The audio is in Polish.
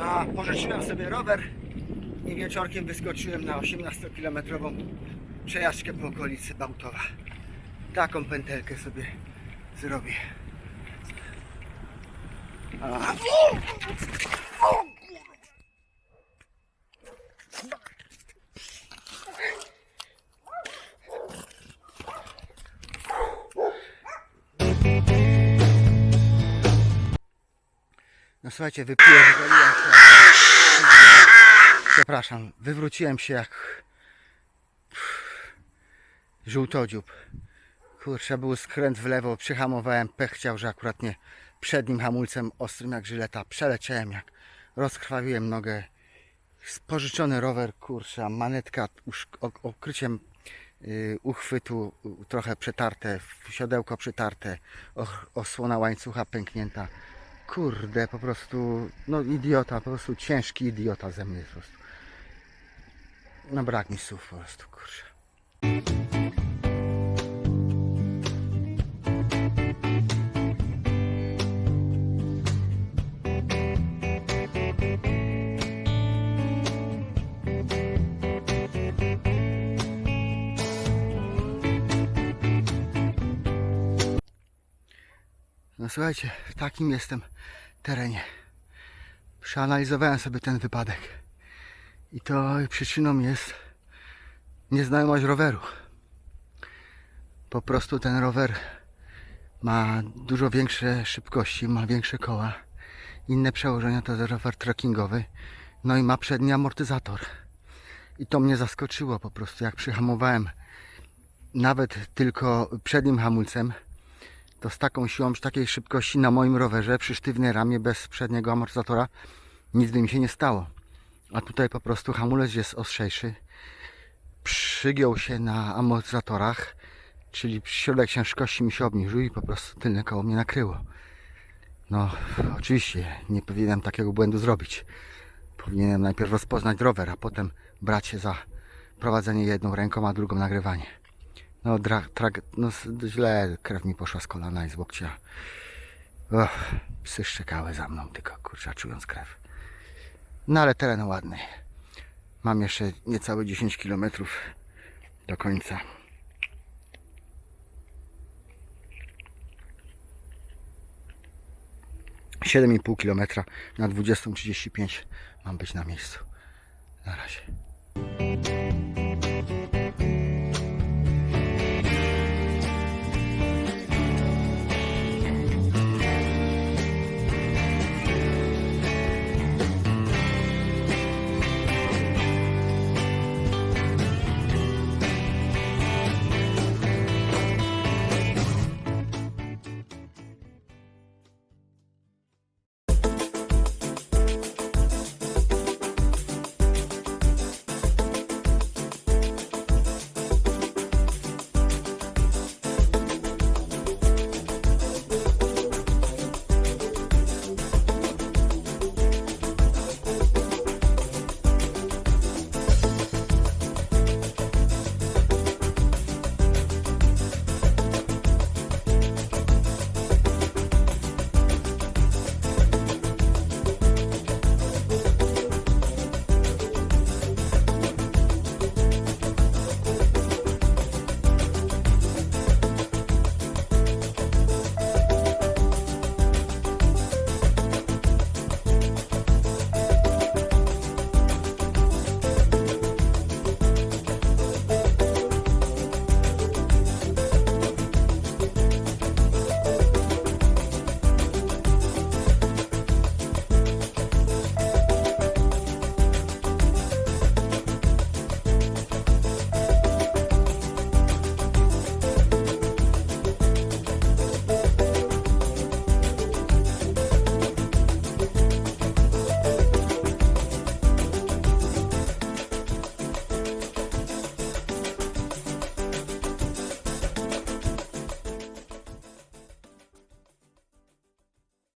A, pożyczyłem sobie rower i wieczorkiem wyskoczyłem na 18-kilometrową przejażdżkę po okolicy Bałtowa. Taką pętelkę sobie zrobię. A, słuchajcie, wypierdoliłem się. Przepraszam, wywróciłem się jak żółtodziób. Kurczę, był skręt w lewo, przyhamowałem, pech chciał, że akurat nie przednim hamulcem ostrym jak żyleta. Przeleciałem jak rozkrwawiłem nogę. Spożyczony rower, kurczę, manetka okryciem y, uchwytu y, trochę przetarte, siodełko przytarte, och- osłona łańcucha pęknięta. Kurde, po prostu, no idiota, po prostu ciężki idiota ze mnie po prostu. No brak mi słów po prostu, kurczę. No słuchajcie, w takim jestem terenie. Przeanalizowałem sobie ten wypadek. I to przyczyną jest nieznajomość roweru. Po prostu ten rower ma dużo większe szybkości, ma większe koła. Inne przełożenia to rower trekkingowy. No i ma przedni amortyzator. I to mnie zaskoczyło po prostu, jak przyhamowałem nawet tylko przednim hamulcem, to z taką siłą, przy takiej szybkości na moim rowerze, przy sztywnej ramie, bez przedniego amortyzatora, nic by mi się nie stało. A tutaj po prostu hamulec jest ostrzejszy. Przygiął się na amortyzatorach, czyli środek ciężkości mi się obniżył i po prostu tylne koło mnie nakryło. No, oczywiście nie powinienem takiego błędu zrobić. Powinienem najpierw rozpoznać rower, a potem brać się za prowadzenie jedną ręką, a drugą nagrywanie. No, dra, no źle krew mi poszła z kolana i z łokcia. Och, psy szczekały za mną, tylko kurczę, czując krew. No ale teren ładny. Mam jeszcze niecałe 10 km do końca. Siedem i pół kilometra na 20.35 mam być na miejscu.